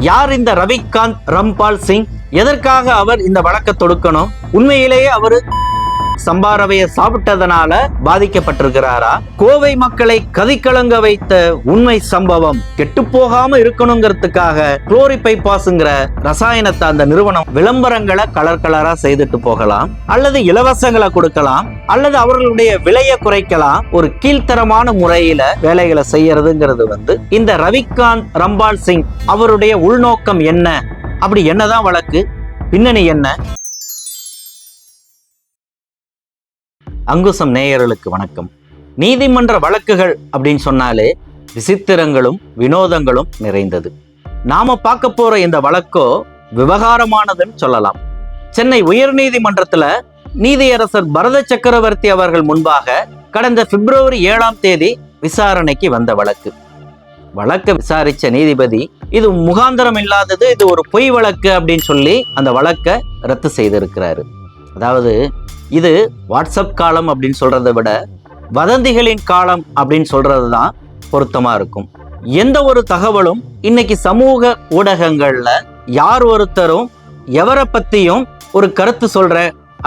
யார் இந்த ரவிகாந்த் ரம்பால் சிங்? எதற்காக அவர் இந்த வழக்கை தொடுக்கணும்? உண்மையிலேயே அவர் சம்பாரவைய சாப்பிட்டதனால பாதிக்கப்பட்டிருக்கிறாரா? கோவை மக்களை கதிக்கலங்க வைத்த உண்மை சம்பவம் கெட்டு போகாம இருக்கணுங்கிறதுக்காக குளோரிபைபாஸ்ங்கிற ரசாயனத்தை அந்த நிறுவனம் விளம்பரங்களை கலர் கலரா செய்துட்டு போகலாம். அல்லது இலவசங்களை கொடுக்கலாம். அல்லது அவர்களுடைய விலையை குறைக்கலாம். ஒரு கீழ்த்தரமான முறையில வேலைகளை செய்யறதுங்கிறது வந்து இந்த ரவிகாந்த் ரம்பால் சிங் அவருடைய உள்நோக்கம் என்ன? அப்படி என்னதான் வழக்கு? பின்னணி என்ன? அங்குசம் நேயர்களுக்கு வணக்கம். நீதிமன்ற வழக்குகள் அப்படின்னு சொன்னாலே விசித்திரங்களும் வினோதங்களும் நிறைந்தது. நாம பார்க்க போற இந்த வழக்கோ விவகாரமானதுன்னு சொல்லலாம். சென்னை உயர்நீதிமன்றத்துல நீதியரசர் பரத சக்கரவர்த்தி அவர்கள் முன்பாக கடந்த பிப்ரவரி ஏழாம் தேதி விசாரணைக்கு வந்த வழக்கு. வழக்கை விசாரிச்ச நீதிபதி இது முகாந்திரம் இல்லாதது இது ஒரு பொய் வழக்கு அப்படின்னு சொல்லி அந்த வழக்கை ரத்து செய்திருக்கிறாரு. அதாவது இது வாட்ஸ்அப் காலம் அப்படின்னு சொல்கிறத விட வதந்திகளின் காலம் அப்படின்னு சொல்கிறது தான் பொருத்தமாக இருக்கும். எந்த ஒரு தகவலும் இன்னைக்கு சமூக ஊடகங்களில் யார் ஒருத்தரும் எவரை பற்றியும் ஒரு கருத்து சொல்கிற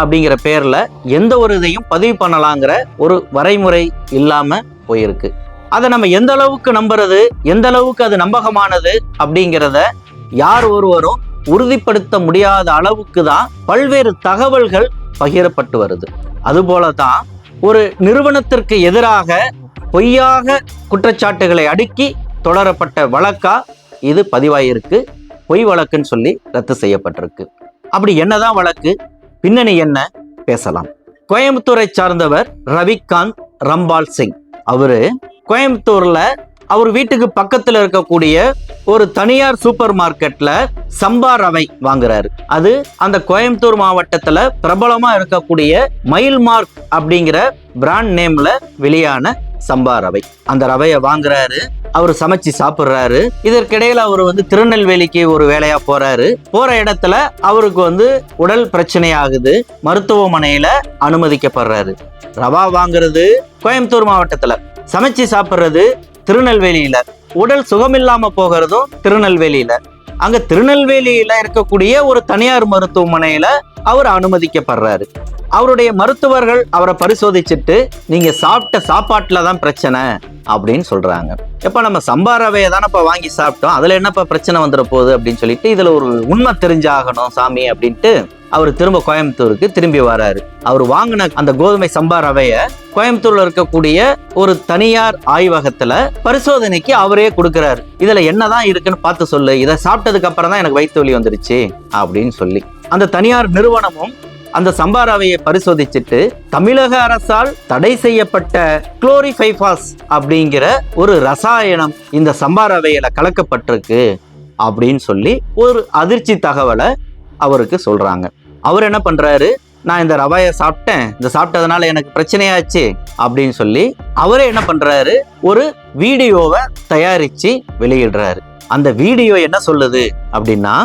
அப்படிங்கிற பேரில் எந்த ஒரு இதையும் பதிவு பண்ணலாங்கிற ஒரு வரைமுறை இல்லாமல் போயிருக்கு. அதை நம்ம எந்த அளவுக்கு நம்புறது எந்த அளவுக்கு அது நம்பகமானது அப்படிங்கிறத யார் ஒருவரும் உறுதிப்படுத்த முடியாத அளவுக்கு தான் பல்வேறு தகவல்கள் பகிரப்பட்டு வருது. அதுபோல தான் ஒரு நிறுவனத்திற்கு எதிராக பொய்யாக குற்றச்சாட்டுகளை அடுக்கி தொடரப்பட்ட வழக்கா இது பதிவாயிருக்கு. பொய் வழக்குன்னு சொல்லி ரத்து செய்யப்பட்டிருக்கு. அப்படி என்னதான் வழக்கு? பின்னணி என்ன? பேசலாம். கோயம்புத்தூரை சார்ந்தவர் ரவிகாந்த் ரம்பால் சிங். அவரு கோயம்புத்தூர்ல அவர் வீட்டுக்கு பக்கத்துல இருக்கக்கூடிய ஒரு தனியார் சூப்பர் மார்க்கெட்ல சம்பா ரவை வாங்குறாரு. அது அந்த கோயம்புத்தூர் மாவட்டத்துல பிரபலமா இருக்கக்கூடிய மயில் மார்க் அப்படிங்கிற பிராண்ட் நேம்ல வெளியான சம்பா ரவை. அந்த ரவையை வாங்குறாரு அவர் சமைச்சு சாப்பிட்றாரு. இதற்கிடையில அவர் வந்து திருநெல்வேலிக்கு ஒரு வேலையா போறாரு. போற இடத்துல அவருக்கு வந்து உடல் பிரச்சனை ஆகுது மருத்துவமனையில அனுமதிக்கப்படுறாரு. ரவா வாங்குறது கோயம்புத்தூர் மாவட்டத்துல. சமைச்சு சாப்பிட்றது திருநெல்வேலியில. உடல் சுகமில்லாம போகிறதும் திருநெல்வேலியில. அங்க திருநெல்வேலியில இருக்கக்கூடிய ஒரு தனியார் மருத்துவமனையில அவர் அனுமதிக்கப்படுறாரு. அவருடைய மருத்துவர்கள் அவரை பரிசோதிச்சுட்டு நீங்க சாப்பிட்ட சாப்பாட்டுல தான் பிரச்சனை அப்படின்னு சொல்றாங்க. எப்ப நம்ம சம்பாரவையை ரவையை தானப்பா வாங்கி சாப்பிட்டோம் அதுல என்னப்பா பிரச்சனை வந்துட போகுது அப்படின்னு சொல்லிட்டு இதுல ஒரு உண்மை தெரிஞ்சாகணும் சாமி அப்படின்ட்டு அவர் திரும்ப கோயம்புத்தூருக்கு திரும்பி வராரு. அவர் வாங்கின அந்த கோதுமை சம்பா ரவைய கோயம்புத்தூர்ல இருக்கக்கூடிய ஒரு தனியார் ஆய்வகத்துல பரிசோதனைக்கு அவரே கொடுக்கிறாரு. இதுல என்னதான் இருக்குன்னு பார்த்து சொல்லு. இதை சாப்பிட்டதுக்கு அப்புறம் தான் எனக்கு வயிற்று வலி வந்துருச்சு அப்படின்னு சொல்லி. அந்த தனியார் நிறுவனமும் அந்த சம்பாராவையை பரிசோதிச்சுட்டு தமிழக அரசால் தடை செய்யப்பட்ட குளோரிஃபைபாஸ் அப்படிங்கிற ஒரு ரசாயனம் இந்த சம்பாராவையில கலக்கப்பட்டிருக்கு அப்படின்னு சொல்லி ஒரு அதிர்ச்சி தகவலை அவருக்கு சொல்றாங்க. அவர் என்ன பண்ணுறாரு நான் இந்த ரவையை சாப்பிட்டேன். இந்த சாப்பிட்டதுனால எனக்கு பிரச்சனையாச்சு அப்படின்னு சொல்லி அவரே என்ன பண்ணுறாரு ஒரு வீடியோவை தயாரித்து வெளியிடுறாரு. அந்த வீடியோ என்ன சொல்லுது அப்படின்னா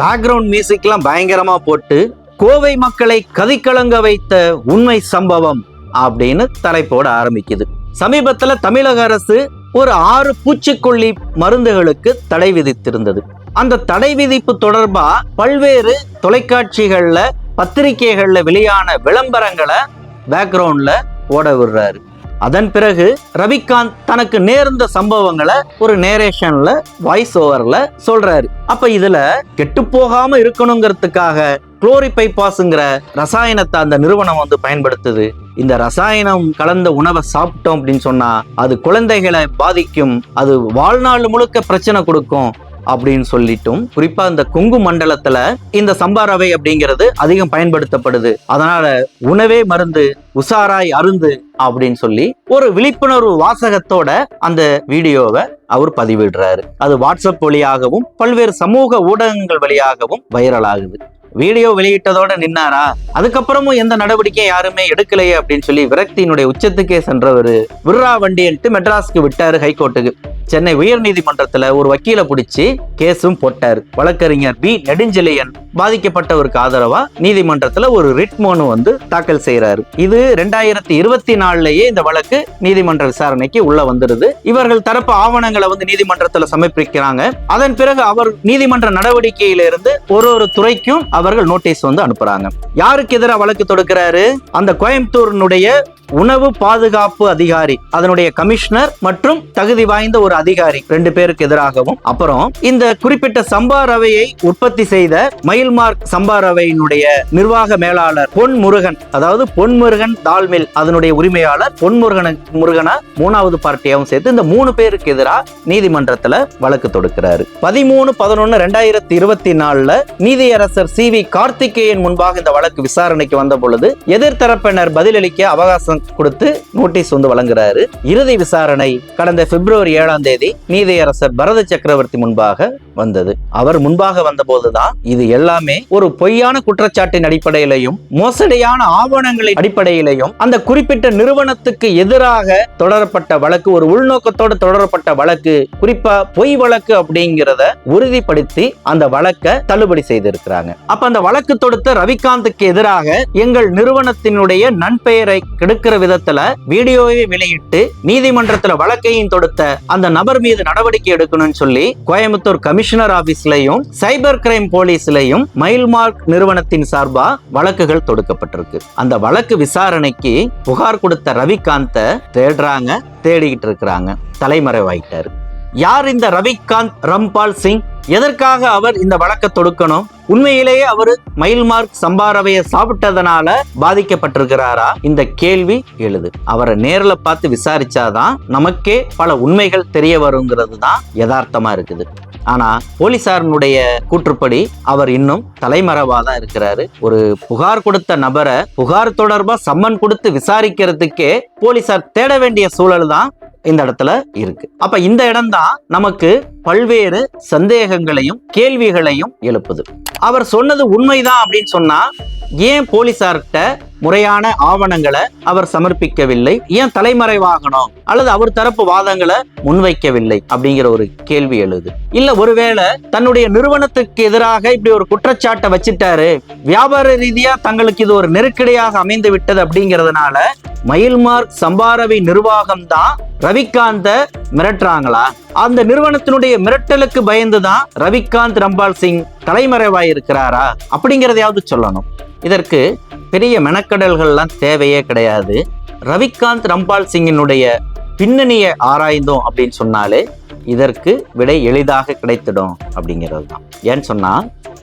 பேக்ரவுண்ட் மியூசிக்லாம் பயங்கரமாக போட்டு கோவை மக்களை கதிக்கலங்க வைத்த உண்மை சம்பவம் அப்படின்னு தலைப்போட ஆரம்பிக்குது. சமீபத்தில் தமிழக அரசு ஒரு ஆறு பூச்சிக்கொல்லி மருந்துகளுக்கு தடை விதித்திருந்தது. அந்த தடை விதிப்பு தொடர்பா பல்வேறு தொலைக்காட்சிகள்ல பத்திரிகைகள்ல வெளியான விளம்பரங்களை பேக்ரவுண்ட்ல ஓட விடுறாரு. அதன் பிறகு ரவிகாந்த் தனக்கு நேர்ந்த சம்பவங்களை ஒரு நேரேஷன்ல வாய்ஸ் ஓவர்ல சொல்றாரு. அப்ப இதுல கெட்டு போகாம இருக்கணுங்கிறதுக்காக குளோரிபைபாஸ்ங்கிற ரசாயனத்தை அந்த நிறுவனம் வந்து பயன்படுத்துது. இந்த ரசாயனம் கலந்த உணவை சாப்பிட்டோம் அப்படின்னு சொன்னா அது குழந்தைகளை பாதிக்கும் அது வாழ்நாள் முழுக்க பிரச்சனை கொடுக்கும் அப்படின்னு சொல்லிட்டும். குறிப்பா இந்த குங்கு மண்டலத்துல இந்த சம்பாரவை அப்படிங்கிறது அதிகம் பயன்படுத்தப்படுது. அதனால உணவே மருந்து உசாராய் அருந்து அப்படின்னு சொல்லி ஒரு விழிப்புணர்வு வாசகத்தோட அந்த வீடியோவை அவர் பதிவிடுறாரு. அது வாட்ஸ்அப் வழியாகவும் பல்வேறு சமூக ஊடகங்கள் வழியாகவும் வைரல் ஆகுது வீடியோ வெளியிட்டதோட நின்னாரா? அதுக்கப்புறமும் எந்த நடவடிக்கையும் யாருமே எடுக்கலையே அப்படின்னு சொல்லி விரக்தியினுடைய உச்சத்துக்கே சென்றவர் விர்ரா வண்டின்ட்டு மெட்ராஸ்க்கு விட்டாரு ஹைகோர்ட்டுக்கு. சென்னை உயர்நீதிமன்றத்துல ஒரு வக்கீல பிடிச்சி கேஸும் போட்டார். வழக்கறிஞர் பி. நெடுஞ்செழியன் பாதிக்கப்பட்டவருக்கு ஆதரவா நீதிமன்றத்துல ஒரு ரிட் மனு வந்து தாக்கல் செய்யறாரு இது ரெண்டாயிரத்தி இருபத்தி நாலுலயே இந்த வழக்கு நீதிமன்ற விசாரணைக்கு உள்ள வந்துருது. இவர்கள் தரப்பு ஆவணங்களை வந்து நீதிமன்றத்துல சமர்ப்பிக்கிறாங்க. அதன் பிறகு அவர் நீதிமன்ற நடவடிக்கையில இருந்து ஒரு ஒரு துறைக்கும் அவர்கள் நோட்டீஸ் வந்து அனுப்புறாங்க. யாருக்கு எதிராக வழக்கு தொடுக்கிறாரு? அந்த கோயம்புத்தூரினுடைய உணவு பாதுகாப்பு அதிகாரி அதனுடைய கமிஷனர் மற்றும் தகுதி வாய்ந்த ஒரு அதிகாரி ரெண்டு பேருக்கு எதிராகவும். அப்புறம் இந்த குறிப்பிட்ட சம்பா ரவையை உற்பத்தி செய்த மயில்மார்க் சம்பா ரவையினுடைய நிர்வாக மேலாளர் பொன் முருகன் அதாவது பொன் முருகன் தால்மில் அதனுடைய உரிமையாளர் பொன் முருகன் முருகனா மூணாவது பார்ட்டியாவும் சேர்த்து இந்த மூணு பேருக்கு எதிராக நீதிமன்றத்துல வழக்கு தொடுக்கிறாரு. பதிமூணு பதினொன்னு ரெண்டாயிரத்தி இருபத்தி நாலுல நீதியரசர் சி. டிவி கார்த்திகேயன் முன்பாக இந்த வழக்கு விசாரணைக்கு வந்த பொழுது எதிர்த்தரப்பினர் பதிலளிக்க அவகாசம் கொடுத்து நோட்டீஸ் வந்து வழங்குறாரு. இறுதி விசாரணை கடந்த பிப்ரவரி ஏழாம் தேதி நீதியரசர் பரத சக்கரவர்த்தி முன்பாக வந்தது. அவர் முன்பாக வந்தபோதுதான் இது எல்லாமே ஒரு பொய்யான குற்றச்சாட்டின் அடிப்படையிலையும் மோசடியான ஆவணங்களின் அடிப்படையிலையும் அந்த குறிப்பிட்ட நிறுவனத்துக்கு எதிராக தொடரப்பட்ட வழக்கு ஒரு உள்நோக்கத்தோடு தொடரப்பட்ட வழக்கு குறிப்பா பொய் வழக்கு அப்படிங்கிறத உறுதிப்படுத்தி அந்த வழக்கை தள்ளுபடி செய்திருக்கிறாங்க. அப்ப அப்ப அந்த வழக்கு தொடுத்த ரவிகாந்துக்கு எதிராக எங்கள் நிறுவனத்தினுடைய நன்பெயரை கெடுக்கிற விதத்துல வீடியோவை வெளியிட்டு நீதிமன்றத்துல வழக்கையும் தொடுத்த அந்த நபர் மீது நடவடிக்கை எடுக்கணும்னு சொல்லி கோயம்புத்தூர் கமிஷனர் ஆபீஸ்லயும் சைபர் கிரைம் போலீஸ்லயும் மைல்மார்க் நிறுவனத்தின் சார்பா வழக்குகள் தொடுக்கப்பட்டிருக்கு. அந்த வழக்கு விசாரணைக்கு புகார் கொடுத்த ரவிகாந்த தேடுறாங்க தேடிக்கிட்டு இருக்கிறாங்க. தலைமறைவாயிட்டாரு. யார் இந்த ரவிகாந்த் ரம்பால் சிங்? எதற்காக அவர் இந்த வழக்க தொடுக்கணும்? உண்மையிலேயே அவர் மயில்மார்க் சம்பாரவைய சாப்பிட்டதனால பாதிக்கப்பட்டிருக்கிறாரா? இந்த கேள்வி எழுது. அவரை நேரில் பார்த்து விசாரிச்சாதான் நமக்கே பல உண்மைகள் தெரிய வருங்கிறது தான் யதார்த்தமா இருக்குது. ஆனா போலீசாரனுடைய கூற்றுப்படி அவர் இன்னும் தலைமறைவா தான் இருக்கிறாரு. ஒரு புகார் கொடுத்த நபரை புகார் தொடர்பா சம்மன் கொடுத்து விசாரிக்கிறதுக்கே போலீசார் தேட வேண்டிய சூழல் தான் இந்த இடத்துல இருக்கு. அப்ப இந்த இடம்தான் நமக்கு பல்வேறு சந்தேகங்களையும் கேள்விகளையும் எழுப்புது. அவர் சொன்னது உண்மைதான் அப்படின்னு சொன்னா ஏன் போலீசார்கிட்ட முறையான ஆவணங்களை அவர் சமர்ப்பிக்கவில்லை? ஏன் தலைமறைவாகணும்? அல்லது அவர் தரப்பு வாதங்களை முன்வைக்கவில்லை? அப்படிங்கிற ஒரு கேள்வி எழுது. இல்ல ஒருவேளை தன்னுடைய நிறுவனத்துக்கு எதிராக இப்படி ஒரு குற்றச்சாட்டை வச்சுட்டாரு வியாபார ரீதியா தங்களுக்கு இது ஒரு நெருக்கடியாக அமைந்து விட்டது அப்படிங்கிறதுனால மயில்மார்க் சம்பாரவி நிர்வாகம் தான் ரவிகாந்த மிரட்டுறாங்களா? அந்த நிறுவனத்தினுடைய மிரட்டலுக்கு பயந்துதான் ரவிகாந்த் ரம்பால் சிங் தலைமறைவாய் இருக்கிறாரா அப்படிங்கிறதையாவது சொல்லணும். இதற்கு பெரிய மெனக்கடல்கள்லாம் தேவையே கிடையாது. ரவிகாந்த் ரம்பால் சிங்கினுடைய பின்னணியை ஆராய்ந்தோம் அப்படின்னு சொன்னாலே இதற்கு விடை எளிதாக கிடைத்திடும் அப்படிங்கிறது தான். ஏன்னு சொன்னா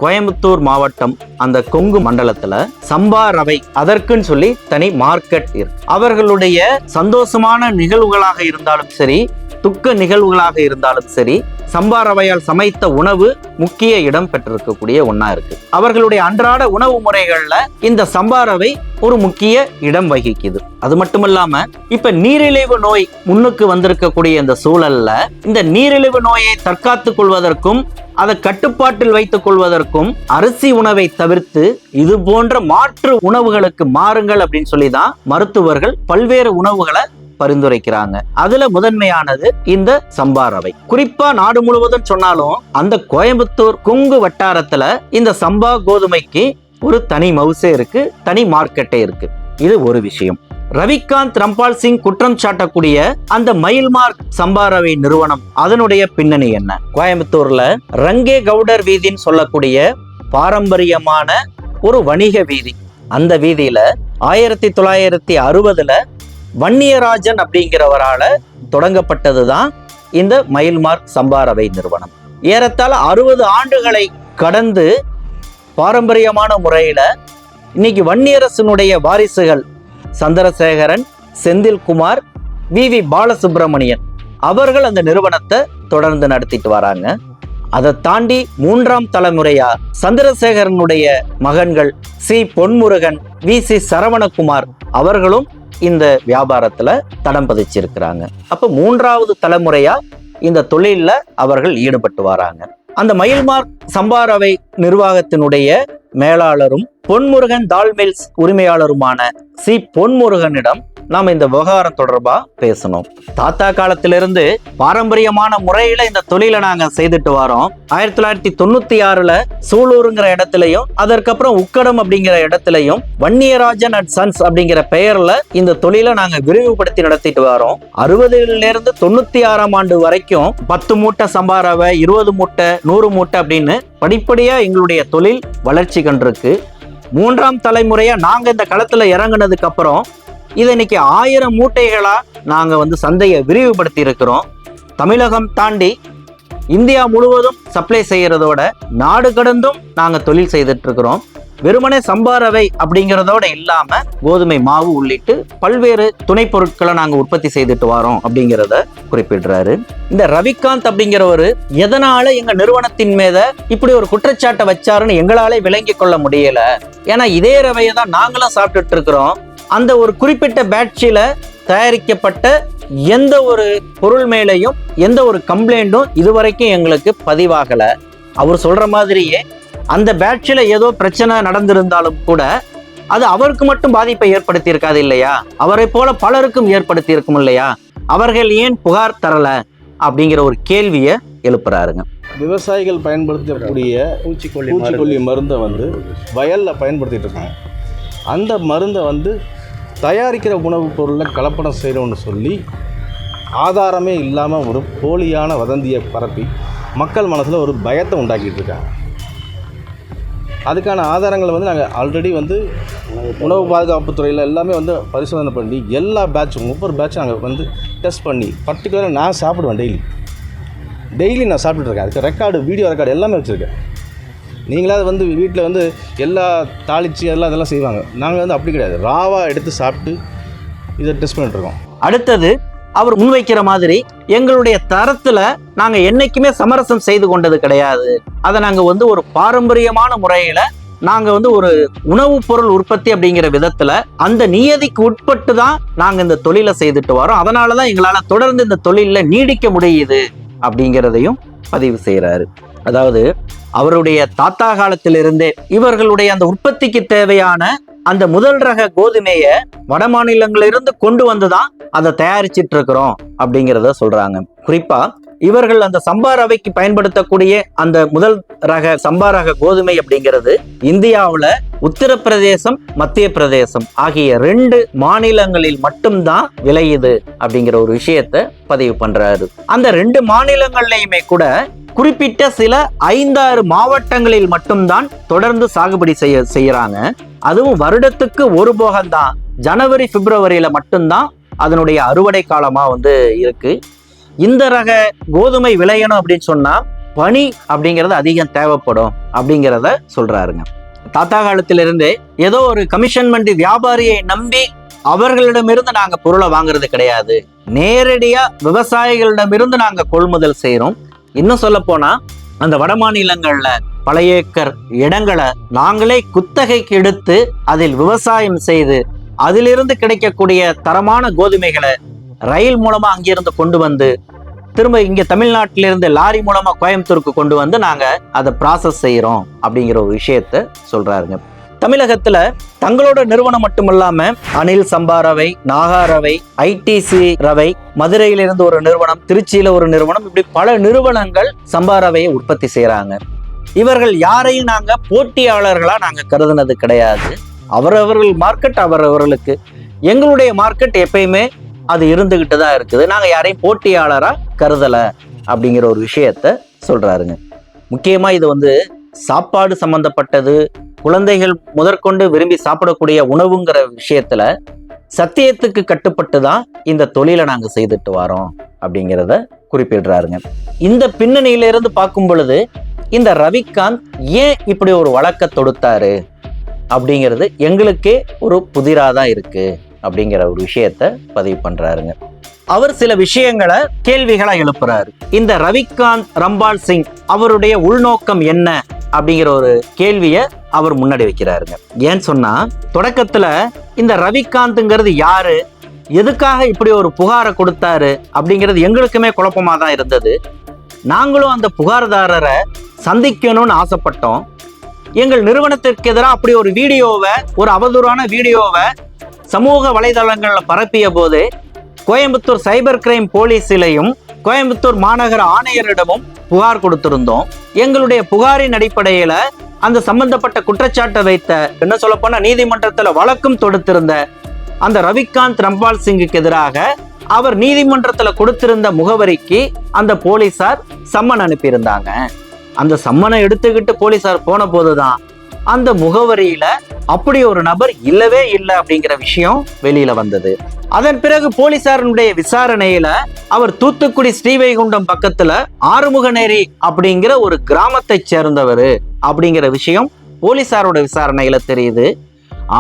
கோயம்புத்தூர் மாவட்டம் அந்த கொங்கு மண்டலத்துல சம்பா ரவை அதற்குன்னு சொல்லி தனி மார்க்கெட் இருக்கு. அவர்களுடைய சந்தோஷமான நிகழ்வுகளாக இருந்தாலும் சரி துக்க நிகழ்வுகளாக இருந்தாலும் சரி சம்பா ரவையால் சமைத்த உணவு முக்கிய இடம் பெற்றிருக்கக்கூடிய ஒன்றா இருக்கு. அவர்களுடைய அன்றாட உணவு முறைகளில் இந்த சம்பா ரவை ஒரு முக்கிய இடம் வகிக்குது. அது மட்டும் இல்லாம இப்ப நீரிழிவு நோய் முன்னுக்கு வந்திருக்கக்கூடிய இந்த சூழல்ல இந்த நீரிழிவு நோயை தற்காத்துக் கொள்வதற்கும் அதை கட்டுப்பாட்டில் வைத்துக் கொள்வதற்கும் அரிசி உணவை தவிர்த்து இது போன்ற மாற்று உணவுகளுக்கு மாறுங்கள் அப்படின்னு சொல்லி தான் மருத்துவர்கள் பல்வேறு உணவுகளை பரிந்துரைக்கிறாங்க. அதுல முதன்மையானது இந்த சம்பா ரவை குறிப்பா நாடு முழுவதும் சொன்னாலும் அந்த கோயம்புத்தூர் குங்கு வட்டாரத்துல இந்த சம்பா கோதுமைக்கு ஒரு தனி மவுசே இருக்கு தனி மார்க்கெட்டே இருக்கு. இது ஒரு விஷயம். ரவிகாந்த் ரம்பால் சிங் குற்றம் சாட்டக்கூடிய அந்த மயில்மார்க் சம்பாரவை நிறுவனம் அதனுடைய பின்னணி என்ன? கோயம்புத்தூர்ல ரங்கே கவுடர் வீதின்னு சொல்லக்கூடிய பாரம்பரியமான ஒரு வணிக வீதி. அந்த வீதியில ஆயிரத்தி தொள்ளாயிரத்தி அறுபதுல வன்னியராஜன் அப்படிங்கிறவரால தொடங்கப்பட்டது தான் இந்த மயில்மார்க் சம்பாரவை நிறுவனம். ஏறத்தாழ அறுபது ஆண்டுகளை கடந்து பாரம்பரியமான முறையில இன்னைக்கு வன்னியரசனுடைய வாரிசுகள் சந்திரசேகரன் செந்தில்குமார் வி. வி. பாலசுப்ரமணியன் அவர்கள் அந்த நிறுவனத்தை தொடர்ந்து நடத்திட்டு வராங்க. அதை தாண்டி மூன்றாம் தலைமுறையா சந்திரசேகரனுடைய மகன்கள் C. Ponmurugan V. C. Saravanakumar அவர்களும் இந்த வியாபாரத்துல தடம் பதிச்சிருக்கிறாங்க. அப்ப மூன்றாவது தலைமுறையா இந்த தொழில்ல அவர்கள் ஈடுபட்டு வராங்க. அந்த மயில்மார்க் சம்பாரவை நிர்வாகத்தினுடைய மேலாளரும் பொன்முருகன் தால் மில்ஸ் உரிமையாளருமான சி. பொன்முருகனிடம் நாம இந்த விவகாரம் தொடர்பா பேசணும். தாத்தா காலத்திலிருந்து பாரம்பரியமான முறையில இந்த தொழிலை நாங்க செய்துட்டு வரோம். ஆயிரத்தி தொள்ளாயிரத்தி தொண்ணூத்தி ஆறுல சூலூருங்கிற இடத்துலயும் அதற்கப்புறம் உக்கடம் அப்படிங்கிற இடத்துலயும் வன்னியராஜன் அண்ட் சன்ஸ் அப்படிங்கிற பெயர்ல இந்த தொழிலை நாங்க விரிவுபடுத்தி நடத்திட்டு வரோம். அறுபதுல இருந்து தொண்ணூத்தி ஆறாம் ஆண்டு வரைக்கும் பத்து மூட்டை சம்பாரவை இருபது மூட்டை நூறு மூட்டை அப்படின்னு படிப்படியா எங்களுடைய தொழில் வளர்ச்சி கண்டிருக்கு. மூன்றாம் தலைமுறையா நாங்க இந்த களத்துல இறங்கினதுக்கு அப்புறம் இதை இன்னைக்கு ஆயிரம் மூட்டைகளா நாங்க வந்து சந்தையை விரிவுபடுத்தி இருக்கிறோம் தமிழகம் தாண்டி இந்தியா முழுவதும் சப்ளை செய்யறதோட நாடு கடந்தும் நாங்க தொழில் செய்துட்டு இருக்கிறோம் வெறுமனே சம்பாரவை அப்படிங்கிறதோட இல்லாமல் கோதுமை மாவு உள்ளிட்டு பல்வேறு துணை பொருட்களை நாங்கள் உற்பத்தி செய்துட்டு வரோம் அப்படிங்கிறத குறிப்பிடுறாரு. இந்த ரவிகாந்த் அப்படிங்கிறவர் எதனால எங்கள் நிறுவனத்தின் மீத இப்படி ஒரு குற்றச்சாட்டை வச்சாருன்னு எங்களாலே விளங்கி கொள்ள முடியல. ஏன்னா இதே ரவையை தான் நாங்களும் சாப்பிட்டுட்டு இருக்கிறோம் அந்த ஒரு குறிப்பிட்ட பேட்சில தயாரிக்கப்பட்ட எந்த ஒரு பொருள் மேலேயும் எந்த ஒரு கம்ப்ளைண்ட்டும் இதுவரைக்கும் எங்களுக்கு பதிவாகல. அவர் சொல்ற மாதிரியே அந்த பேட்சில் ஏதோ பிரச்சனை நடந்திருந்தாலும் கூட அது அவருக்கு மட்டும் பாதிப்பை ஏற்படுத்தி இருக்காது இல்லையா? அவரை போல பலருக்கும் ஏற்படுத்தி இருக்கும் இல்லையா? அவர்கள் ஏன் புகார் தரல? அப்படிங்கிற ஒரு கேள்வியை எழுப்புறாருங்க. விவசாயிகள் பயன்படுத்தக்கூடிய பூச்சிக்கொல்லி பூச்சிக்கொல்லி மருந்தை வந்து வயலில் பயன்படுத்திட்டு இருக்காங்க. அந்த மருந்தை வந்து தயாரிக்கிற உணவுப் பொருளில் கலப்படம் செய்கிறோன்னு சொல்லி ஆதாரமே இல்லாமல் ஒரு போலியான வதந்தியை பரப்பி மக்கள் மனசில் ஒரு பயத்தை உண்டாக்கிட்டு இருக்காங்க. அதுக்கான ஆதாரங்களை வந்து நாங்கள் ஆல்ரெடி வந்து உணவு பாதுகாப்பு துறையில் எல்லாமே வந்து பரிசோதனை பண்ணி எல்லா பேட்சும் ஒவ்வொரு பேட்சும் நாங்கள் வந்து டெஸ்ட் பண்ணி பர்டிகுலராக நான் சாப்பிடுவேன் டெய்லி டெய்லி நான் சாப்பிட்டுருக்கேன் அதுக்கு ரெக்கார்டு வீடியோ ரெக்கார்டு எல்லாமே வச்சுருக்கேன். நீங்களாவது வந்து வீட்டில் வந்து எல்லா தாளிச்சு எல்லாம் அதெல்லாம் செய்வாங்க. நாங்கள் வந்து அப்படி கிடையாது. ராவாக எடுத்து சாப்பிட்டு இதை டெஸ்ட் பண்ணிட்டு இருக்கோம். அடுத்தது அவர் முன்வைக்கிற மாதிரி எங்களுடைய தரத்துல நாங்க என்னைக்குமே சமரசம் செய்து கொண்டது கிடையாது. அதை நாங்க வந்து ஒரு பாரம்பரியமான முறையில நாங்க வந்து ஒரு உணவுப் பொருள் உற்பத்தி அப்படிங்கிற விதத்துல அந்த நியதிக்கு உட்பட்டு தான் நாங்க இந்த தொழிலை செய்துட்டு வரோம். அதனாலதான் எங்களால தொடர்ந்து இந்த தொழில நீடிக்க முடியுது அப்படிங்கிறதையும் பதிவு செய்யறாரு அதாவது அவருடைய தாத்தா காலத்திலிருந்தே இவர்களுடைய அந்த உற்பத்திக்கு தேவையான அந்த முதல் ரக கோதுமைய வட மாநிலங்களிலிருந்து கொண்டு வந்துதான் அதை தயாரிச்சிட்டு இருக்கிறோம் அப்படிங்கிறத சொல்றாங்க. குறிப்பா இவர்கள் அந்த சம்பா ரவைக்கு பயன்படுத்தக்கூடிய அந்த முதல் ரக சம்பா ரக கோதுமை அப்படிங்கிறது இந்தியாவில் உத்தரப்பிரதேசம் மத்திய பிரதேசம் ஆகிய ரெண்டு மாநிலங்களில் மட்டும்தான் விளையுது அப்படிங்கிற ஒரு விஷயத்த பதிவு பண்றாரு. அந்த ரெண்டு மாநிலங்கள்லையுமே கூட குறிப்பிட்ட சில ஐந்தாறு மாவட்டங்களில் மட்டும்தான் தொடர்ந்து சாகுபடி செய்ய செய்யறாங்க. அதுவும் வருடத்துக்கு ஒரு போகம்தான் ஜனவரி பிப்ரவரியில மட்டும்தான் அதனுடைய அறுவடை காலமா வந்து இருக்கு. இந்த ரக கோதுமை விளையணும் அப்படின்னு சொன்னா பனி அப்படிங்கிறது அதிகம் தேவைப்படும் அப்படிங்கிறத சொல்றாருங்க. தாத்தா காலத்திலிருந்தே ஏதோ ஒரு கமிஷன்மெண்ட் வியாபாரியை நம்பி அவர்களிடமிருந்து நாங்க பொருளை வாங்குறது கிடையாது. நேரடியா விவசாயிகளிடமிருந்து நாங்க கொள்முதல் செய்கிறோம் இன்னும் சொல்ல போனா அந்த வட மாநிலங்கள்ல பல ஏக்கர் இடங்களை நாங்களே குத்தகைக்கு எடுத்து அதில் விவசாயம் செய்து அதிலிருந்து கிடைக்கக்கூடிய தரமான கோதுமைகளை ரயில் மூலமா அங்கிருந்து கொண்டு வந்து திரும்ப இங்க தமிழ்நாட்டிலிருந்து லாரி மூலமா கோயம்புத்தூருக்கு கொண்டு வந்து நாங்க அதை ப்ராசஸ் செய்யறோம் அப்படிங்கிற ஒரு விஷயத்த சொல்றாருங்க. தமிழகத்துல தங்களோட நிறுவனம் மட்டுமல்லாம அனில் சம்பா ரவை நாகா ரவை ஐடிசி ரவை மதுரையிலிருந்து ஒரு நிறுவனம் திருச்சியில ஒரு நிறுவனம் இப்படி பல நிறுவனங்கள் சம்பா ரவையை உற்பத்தி செய்யறாங்க இவர்கள் யாரையும் நாங்க போட்டியாளர்களா நாங்க கருதுனது கிடையாது. அவரவர்கள் மார்க்கெட் அவரவர்களுக்கு. எங்களுடைய மார்க்கெட் எப்பயுமே அது இருந்துகிட்டு தான் இருக்குது. நாங்க யாரையும் போட்டியாளரா கருதல அப்படிங்கிற ஒரு விஷயத்த சொல்றாருங்க. முக்கியமா இது வந்து சாப்பாடு சம்பந்தப்பட்டது குழந்தைகள் முதற்கொண்டு விரும்பி சாப்பிடக்கூடிய உணவுங்கிற விஷயத்துல சத்தியத்துக்கு கட்டுப்பட்டு தான் இந்த தொழிலை நாங்கள் செய்துட்டு வரோம் அப்படிங்கிறத குறிப்பிடுறாருங்க. இந்த பின்னணியிலிருந்து பார்க்கும் பொழுது இந்த ரவிகாந்த் ஏன் இப்படி ஒரு வழக்க தொடுத்தாரு அப்படிங்கிறது எங்களுக்கே ஒரு புதிரா தான் இருக்கு அப்படிங்கிற ஒரு விஷயத்த பதிவு பண்றாருங்க. அவர் சில விஷயங்களை கேள்விகளா எழுப்புறாரு. இந்த ரவிகாந்த் ரம்பால் சிங் அவருடைய உள்நோக்கம் என்ன அப்படிங்கிற ஒரு கேள்வியை அவர் முன்னாடி வைக்கிறாருங்க. ஏன்னு சொன்னா தொடக்கத்துல இந்த ரவிகாந்த்ங்கிறது யாரு? எதுக்காக இப்படி ஒரு புகாரை கொடுத்தாரு? அப்படிங்கிறது எங்களுக்குமே குழப்பமாக தான் இருந்தது. நாங்களும் அந்த புகார்தாரரை சந்திக்கணும்னு ஆசைப்பட்டோம். எங்கள் நிறுவனத்திற்கு எதிராக அப்படி ஒரு வீடியோவை ஒரு அவதூறான வீடியோவை சமூக வலைதளங்களில் பரப்பிய போது கோயம்புத்தூர் சைபர் கிரைம் போலீஸிலையும் கோயம்புத்தூர் மாநகர ஆணையரிடமும் புகார் கொடுத்திருந்தோம். எங்களுடைய புகாரின் அடிப்படையில் அந்த சம்பந்தப்பட்ட குற்றச்சாட்டை வைத்த என்ன சொல்ல போனா நீதிமன்றத்துல வழக்கும் தொடுத்திருந்த அந்த ரவிகாந்த் ரம்பால் சிங்குக்கு எதிராக அவர் நீதிமன்றத்துல கொடுத்திருந்த முகவரிக்கு அந்த போலீசார் சம்மன் அனுப்பியிருந்தாங்க. அந்த சம்மனை எடுத்துக்கிட்டு போலீசார் போன போதுதான் அந்த முகவரியில அப்படி ஒரு நபர் இல்லவே இல்லை அப்படிங்கிற விஷயம் வெளியில வந்தது. அதன் பிறகு போலீசாரினுடைய விசாரணையில அவர் தூத்துக்குடி ஸ்ரீவைகுண்டம் பக்கத்துல ஆறுமுகநேரி அப்படிங்கிற ஒரு கிராமத்தை சேர்ந்தவர். அப்படிங்கிற விஷயம் போலீசாரோட விசாரணையில் தெரியுது.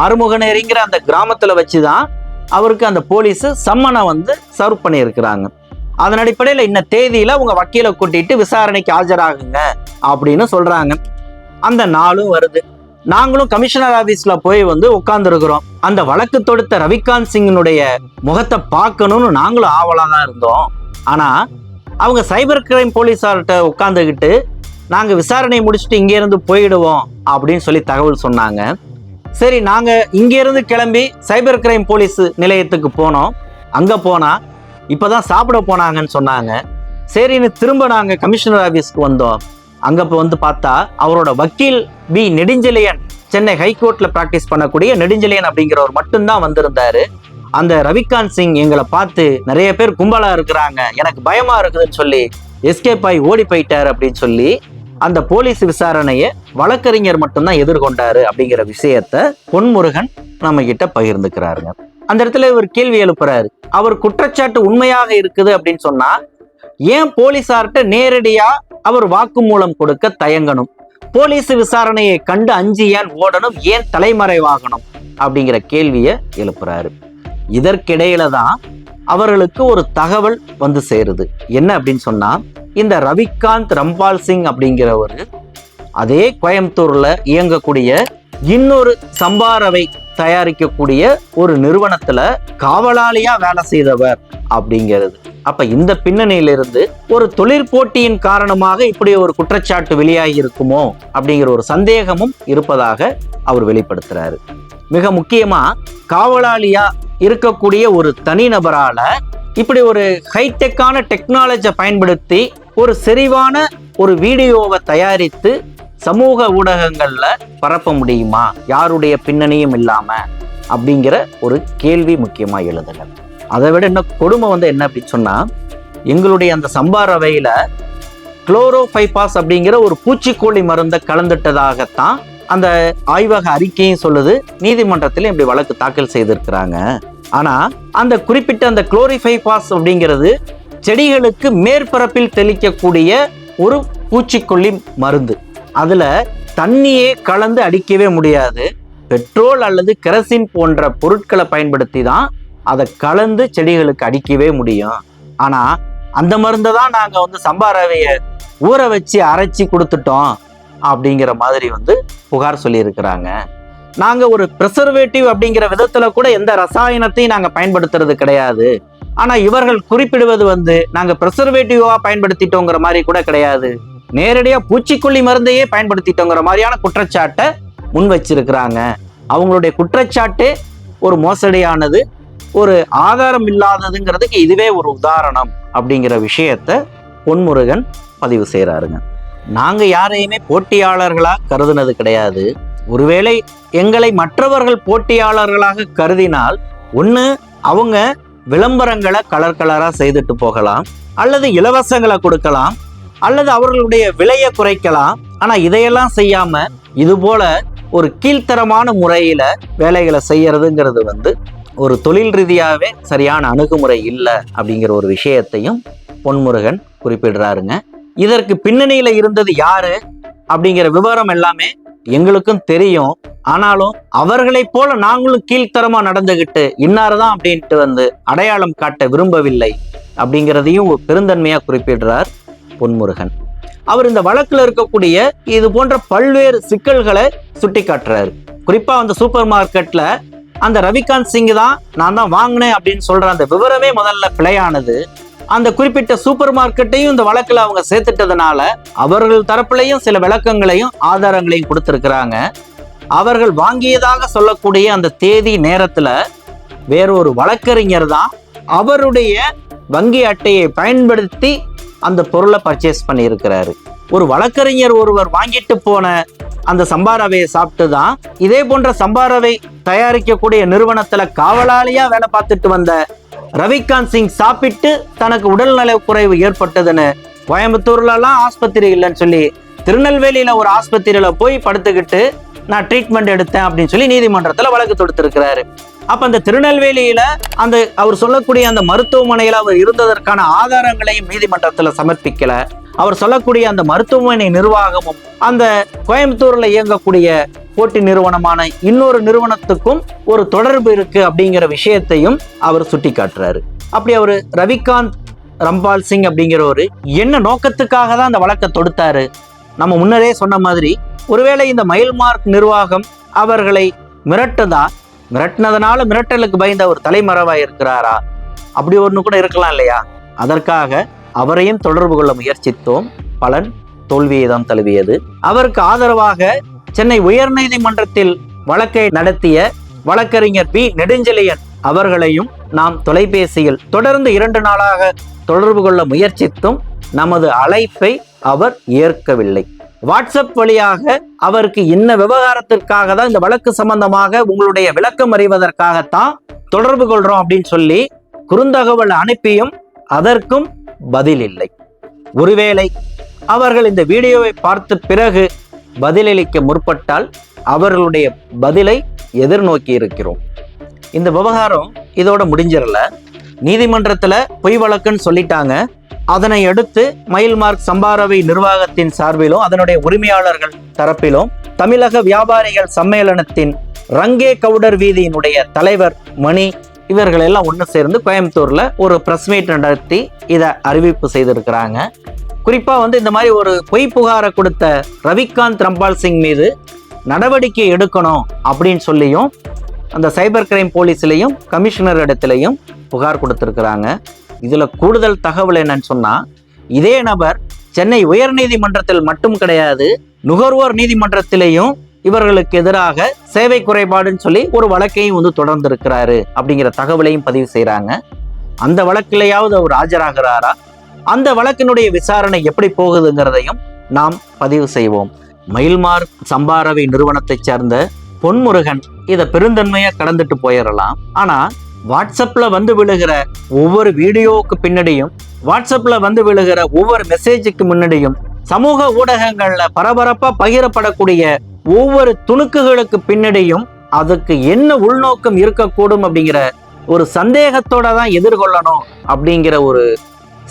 ஆறுமுகநேரிங்கிற அந்த கிராமத்தில் வச்சு தான் அவருக்கு அந்த போலீஸு சம்மனை வந்து சர்வ் பண்ணியிருக்கிறாங்க. அதன் அடிப்படையில் இன்ன தேதியில் உங்கள் வக்கீலை கூட்டிட்டு விசாரணைக்கு ஆஜராகுங்க அப்படின்னு சொல்கிறாங்க அந்த நாளும் வருது. நாங்களும் கமிஷனர் ஆஃபீஸில் போய் வந்து உட்காந்துருக்குறோம் அந்த வழக்கு தொடுத்த ரவிகாந்த் சிங்கினுடைய முகத்தை பார்க்கணும்னு நாங்களும் ஆவலாக தான் இருந்தோம். ஆனால் அவங்க சைபர் கிரைம் போலீஸார்கிட்ட உட்காந்துக்கிட்டு நாங்கள் விசாரணை முடிச்சுட்டு இங்கேருந்து போயிடுவோம் அப்படின்னு சொல்லி தகவல் சொன்னாங்க. சரி நாங்கள் இங்கேருந்து கிளம்பி சைபர் கிரைம் போலீஸ் நிலையத்துக்கு போனோம். அங்கே போனால் இப்போ தான் சாப்பிட போனாங்கன்னு சொன்னாங்க. சரின்னு திரும்ப நாங்கள் கமிஷனர் ஆஃபீஸ்க்கு வந்தோம். அங்கே இப்போ வந்து பார்த்தா அவரோட வக்கீல் பி. நெடுஞ்செழியன் சென்னை ஹைகோர்ட்டில் ப்ராக்டிஸ் பண்ணக்கூடிய நெடுஞ்செழியன் அப்படிங்கிறவர் மட்டும்தான் வந்திருந்தார். அந்த ரவிகாந்த் சிங் எங்களை பார்த்து நிறைய பேர் கும்பலாக இருக்கிறாங்க எனக்கு பயமாக இருக்குதுன்னு சொல்லி எஸ்கேப் ஆகி ஓடி போயிட்டார் அப்படின்னு சொல்லி அந்த போலீஸ் விசாரணையை வழக்கறிஞர் மட்டும்தான் எதிர்கொண்டாரு அப்படிங்கிற விஷயத்த பொன்முருகன் நம்ம கிட்ட பகிர்ந்துக்கிறாருங்க. அந்த இடத்துல இவர் கேள்வி எழுப்புறாரு. அவர் குற்றச்சாட்டு உண்மையாக இருக்குது அப்படின்னு சொன்னா ஏன் போலீசார்கிட்ட நேரடியா அவர் வாக்குமூலம் கொடுக்க தயங்கணும்? போலீஸ் விசாரணையை கண்டு அஞ்சு ஏன் ஓடணும்? ஏன் தலைமறைவாகணும்? அப்படிங்கிற கேள்வியை எழுப்புறாரு. இதற்கிடையில தான் அவர்களுக்கு ஒரு தகவல் வந்து சேருது. என்ன அப்படின்னு சொன்னா இந்த ரவிகாந்த் ரம்பால் சிங் அப்படிங்கிறவர் அதே கோயம்புத்தூர்ல இயங்கக்கூடிய இன்னொரு சம்பாரவை தயாரிக்கக்கூடிய ஒரு நிறுவனத்துல காவலாளியா வேலை செய்தவர் அப்படிங்கிறது. அப்ப இந்த பின்னணியிலிருந்து ஒரு தொழிற்போட்டியின் காரணமாக இப்படி ஒரு குற்றச்சாட்டு வெளியாகி இருக்குமோ அப்படிங்கிற ஒரு சந்தேகமும் இருப்பதாக அவர் வெளிப்படுத்துறாரு. மிக முக்கியமா காவலாளியா இருக்கக்கூடிய ஒரு தனிநபரால இப்படி ஒரு ஹைடெக்கான டெக்னாலஜியை பயன்படுத்தி ஒரு செறிவான ஒரு வீடியோவை தயாரித்து சமூக ஊடகங்களில் பரப்ப முடியுமா? யாருடைய பின்னணியும் இல்லாமல் அப்படிங்கிற ஒரு கேள்வி முக்கியமாக எழுதுங்க. அதை விட இன்னும் கொடுமை வந்து என்ன அப்படின்னு சொன்னால் எங்களுடைய அந்த சம்பார் அவையில குளோரோஃபைபாஸ் அப்படிங்கிற ஒரு பூச்சிக்கொல்லி மருந்தை கலந்துட்டதாகத்தான் அந்த ஆய்வக அறிக்கையும் சொல்லுது. நீதிமன்றத்தில் இப்படி வழக்கு தாக்கல் செய்திருக்கிறாங்க. ஆனால் அந்த குறிப்பிட்ட அந்த குளோரிஃபைபாஸ் அப்படிங்கிறது செடிகளுக்கு மேற்பரப்பில் தெளிக்கக்கூடிய ஒரு பூச்சிக்கொல்லி மருந்து. அதில் தண்ணியே கலந்து அடிக்கவே முடியாது. பெட்ரோல் அல்லது கெரசின் போன்ற பொருட்களை பயன்படுத்தி தான் அதை கலந்து செடிகளுக்கு அடிக்கவே முடியும். ஆனால் அந்த மருந்தை தான் நாங்கள் வந்து சம்பாரவையை ஊற வச்சு அரைச்சி கொடுத்துட்டோம் அப்படிங்கிற மாதிரி வந்து புகார் சொல்லியிருக்கிறாங்க. நாங்கள் ஒரு ப்ரிசர்வேட்டிவ் அப்படிங்கிற விதத்தில் கூட எந்த ரசாயனத்தையும் நாங்கள் பயன்படுத்துறது கிடையாது. ஆனால் இவர்கள் குறிப்பிடுவது வந்து நாங்கள் ப்ரிசர்வேட்டிவா பயன்படுத்திட்டோங்கிற மாதிரி கூட கிடையாது. நேரடியாக பூச்சிக்கொல்லி மருந்தையே பயன்படுத்திட்டோங்கிற மாதிரியான குற்றச்சாட்டை முன் வச்சிருக்கிறாங்க. அவங்களுடைய குற்றச்சாட்டு ஒரு மோசடியானது ஒரு ஆதாரம் இல்லாததுங்கிறதுக்கு இதுவே ஒரு உதாரணம் அப்படிங்கிற விஷயத்த பொன்முருகன் பதிவு செய்கிறாருங்க நாங்கள் யாரையுமே போட்டியாளர்களாக கருதுனது கிடையாது. ஒருவேளை எங்களை மற்றவர்கள் போட்டியாளர்களாக கருதினால் ஒன்று அவங்க விளம்பரங்களை கலர் கலராக செய்துட்டு போகலாம். அல்லது இலவசங்களை கொடுக்கலாம். அல்லது அவர்களுடைய விலையை குறைக்கலாம். ஆனால் இதையெல்லாம் செய்யாமல் இது போல ஒரு கீழ்த்தரமான முறையில் வேலைகளை செய்யறதுங்கிறது வந்து ஒரு தொழில் ரீதியாகவே சரியான அணுகுமுறை இல்லை அப்படிங்கிற ஒரு விஷயத்தையும் பொன்முருகன் குறிப்பிடுறாருங்க. இதற்கு பின்னணியில் இருந்தது யாரு? அப்படிங்கிற விவரம் எல்லாமே எங்களுக்கும் தெரியும். ஆனாலும் அவர்களைப் போல நாங்களும் கீழ்த்தரமா நடந்துகிட்டு இன்னார்தான் அப்படின்ட்டு வந்து அடையாளம் காட்ட விரும்பவில்லை அப்படிங்கிறதையும் பெருந்தன்மையா குறிப்பிடுறார் பொன்முருகன். அவர் இந்த வழக்கில் இருக்கக்கூடிய இது போன்ற பல்வேறு சிக்கல்களை சுட்டி காட்டுறாரு குறிப்பா அந்த சூப்பர் மார்க்கெட்ல அந்த ரவிகாந்த் சிங் தான் நான் தான் வாங்கினேன் அப்படின்னு சொல்ற அந்த விவரமே முதல்ல பிழையானது. அந்த குறிப்பிட்ட சூப்பர் மார்க்கெட்டையும் இந்த வழக்கில் அவங்க சேர்த்துட்டதுனால அவர்கள் தரப்புலையும் சில விளக்கங்களையும் ஆதாரங்களையும் கொடுத்துருக்குறாங்க. அவர்கள் வாங்கியதாக சொல்லக்கூடிய அந்த தேதி நேரத்தில் வேறொரு வழக்கறிஞர் தான் அவருடைய வங்கி அட்டையை பயன்படுத்தி அந்த பொருளை பர்ச்சேஸ் பண்ணியிருக்கிறாரு. ஒரு வழக்கறிஞர் ஒருவர் வாங்கிட்டு போன அந்த சம்பாரவையை சாப்பிட்டு தான் இதே போன்ற சம்பாரவை தயாரிக்கக்கூடிய நிறுவனத்தில் காவலாளியாக வேலை பார்த்துட்டு வந்த ரவிகாந்த் சிங் சாப்பிட்டு தனக்கு உடல்நல குறைவு ஏற்பட்டதுன்னு கோயம்புத்தூர்லலாம் ஆஸ்பத்திரி இல்லைன்னு சொல்லி திருநெல்வேலியில ஒரு ஆஸ்பத்திரியில போய் படுத்துக்கிட்டு நான் ட்ரீட்மெண்ட் எடுத்தேன் அப்படின்னு சொல்லி நீதிமன்றத்தில் வழக்கு தொடுத்திருக்கிறாரு. அப்போ அந்த திருநெல்வேலியில் அந்த அவர் சொல்லக்கூடிய அந்த மருத்துவமனையில் அவர் இருந்ததற்கான ஆதாரங்களையும் நீதிமன்றத்தில் சமர்ப்பிக்கலை. அவர் சொல்லக்கூடிய அந்த மருத்துவமனை நிர்வாகமும் அந்த கோயம்புத்தூர்ல இயங்கக்கூடிய போட்டி நிறுவனமான இன்னொரு நிறுவனத்துக்கும் ஒரு தொடர்பு இருக்கு அப்படிங்கிற விஷயத்தையும் அவர் சுட்டி காட்டுறாரு அப்படி அவர் ரவிகாந்த் ரம்பால் சிங் அப்படிங்கிறவரு என்ன நோக்கத்துக்காக தான் அந்த வழக்கை தொடுத்தாரு? நம்ம முன்னரே சொன்ன மாதிரி ஒருவேளை இந்த மயில்மார்க் நிர்வாகம் அவர்களை மிரட்டுதா? மிரட்டினதுனால மிரட்டலுக்கு பயந்த ஒரு தலைமறைவா இருக்கிறாரா? அப்படி ஒன்று கூட இருக்கலாம் இல்லையா? அதற்காக அவரையும் தொடர்பு கொள்ள முயற்சித்தோம். பலன் தோல்வியை தான் தழுவியது. அவருக்கு ஆதரவாக சென்னை உயர்நீதிமன்றத்தில் வழக்கை நடத்திய வழக்கறிஞர் பி. நெடுஞ்செழியன் அவர்களையும் நாம் தொலைபேசியில் தொடர்ந்து இரண்டு நாளாக தொடர்பு கொள்ள முயற்சித்தும் நமது அழைப்பை அவர் ஏற்கவில்லை. வாட்ஸ்அப் வழியாக அவருக்கு இன்ன விவகாரத்திற்காக தான் இந்த வழக்கு சம்பந்தமாக உங்களுடைய விளக்கம் அறிவதற்காகத்தான் தொடர்பு கொள்றோம் அப்படின்னு சொல்லி குறுந்தகவல் அனுப்பியும் அதற்கும் பதில் இல்லை ஒருவேளை அவர்கள் இந்த வீடியோவை பார்த்த பிறகு பதிலளிக்க முற்பட்டால் அவர்களுடைய பதிலை எதிர்நோக்கி இருக்கிறோம். இந்த விவகாரம் இதோட முடிஞ்சிடல. நீதிமன்றத்தில் பொய் வழக்குன்னு சொல்லிட்டாங்க. அதனை அடுத்து மயில்மார்க் சம்பாரவை நிர்வாகத்தின் சார்பிலும் அதனுடைய உரிமையாளர்கள் தரப்பிலும் தமிழக வியாபாரிகள் சம்மேளனத்தின் ரங்கே கவுடர் வீதியினுடைய தலைவர் மணி இவர்கள் எல்லாம் ஒன்று சேர்ந்து கோயம்புத்தூரில் ஒரு ப்ரெஸ் மீட் நடத்தி இதை அறிவிப்பு செய்திருக்கிறாங்க. குறிப்பாக வந்து இந்த மாதிரி ஒரு பொய் புகாரை கொடுத்த ரவிகாந்த் ரம்பால் சிங் மீது நடவடிக்கை எடுக்கணும் அப்படின்னு சொல்லியும் அந்த சைபர் கிரைம் போலீஸ்லேயும் கமிஷனர் இடத்துலையும் புகார் கொடுத்துருக்குறாங்க. இதில் கூடுதல் தகவல் என்னன்னு சொன்னால் இதே நபர் சென்னை உயர்நீதிமன்றத்தில் மட்டும் கிடையாது நுகர்வோர் நீதிமன்றத்திலேயும் இவர்களுக்கு எதிராக சேவை குறைபாடுன்னு சொல்லி ஒரு வழக்கையும் வந்து தொடர்ந்து இருக்கிறாரு அப்படிங்கிற தகவலையும் பதிவு செய்கிறாங்க அந்த வழக்கிலேயாவது அவர் ஆஜராகிறாரா? அந்த வழக்கினுடைய விசாரணை எப்படி போகுதுங்கிறதையும் நாம் பதிவு செய்வோம். மயில்மார் சம்பாரவை நிறுவனத்தைச் சேர்ந்த பொன்முருகன் இதை பெருந்தன்மையா கடந்துட்டு போயிடலாம் ஆனா வாட்ஸ்அப்ல வந்து விழுகிற ஒவ்வொரு வீடியோவுக்கு பின்னாடியும் வாட்ஸ்அப்ல வந்து விழுகிற ஒவ்வொரு மெசேஜுக்கு முன்னாடியும் சமூக ஊடகங்கள்ல பரபரப்பா பகிரப்படக்கூடிய ஒவ்வொரு துணுக்குகளுக்கு பின்னடியும் அதுக்கு என்ன உள்நோக்கம் இருக்கக்கூடும் அப்படிங்கிற ஒரு சந்தேகத்தோட தான் எதிர்கொள்ளணும் அப்படிங்கிற ஒரு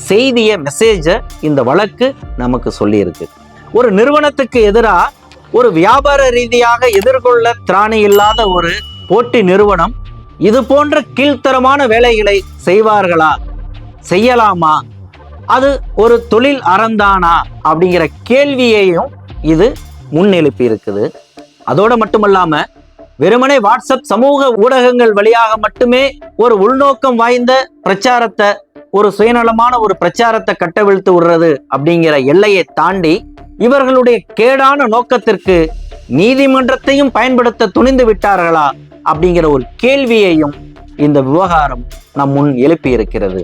செய்திய மெசேஜை இந்த வழக்கு நமக்கு சொல்லியிருக்கு. ஒரு நிறுவனத்துக்கு எதிராக ஒரு வியாபார ரீதியாக எதிர்கொள்ள திராணி இல்லாத ஒரு போட்டி நிறுவனம் இது போன்ற கீழ்த்தரமான வேலைகளை செய்வார்களா? செய்யலாமா? அது ஒரு தொழில் அறந்தானா? அப்படிங்கிற கேள்வியையும் இது முன்னெழுப்பி இருக்குது அதோட மட்டுமல்லாமல் வெறுமனே வாட்ஸ்அப் சமூக ஊடகங்கள் வழியாக மட்டுமே ஒரு உள்நோக்கம் வாய்ந்த பிரச்சாரத்தை ஒரு சுயநலமான ஒரு பிரச்சாரத்தை கட்டவிழ்த்து விடுறது அப்படிங்கிற எல்லையை தாண்டி இவர்களுடைய கேடான நோக்கத்திற்கு நீதிமன்றத்தையும் பயன்படுத்த துணிந்து விட்டார்களா அப்படிங்கிற ஒரு கேள்வியையும் இந்த விவகாரம் நம் முன் எழுப்பி இருக்கிறது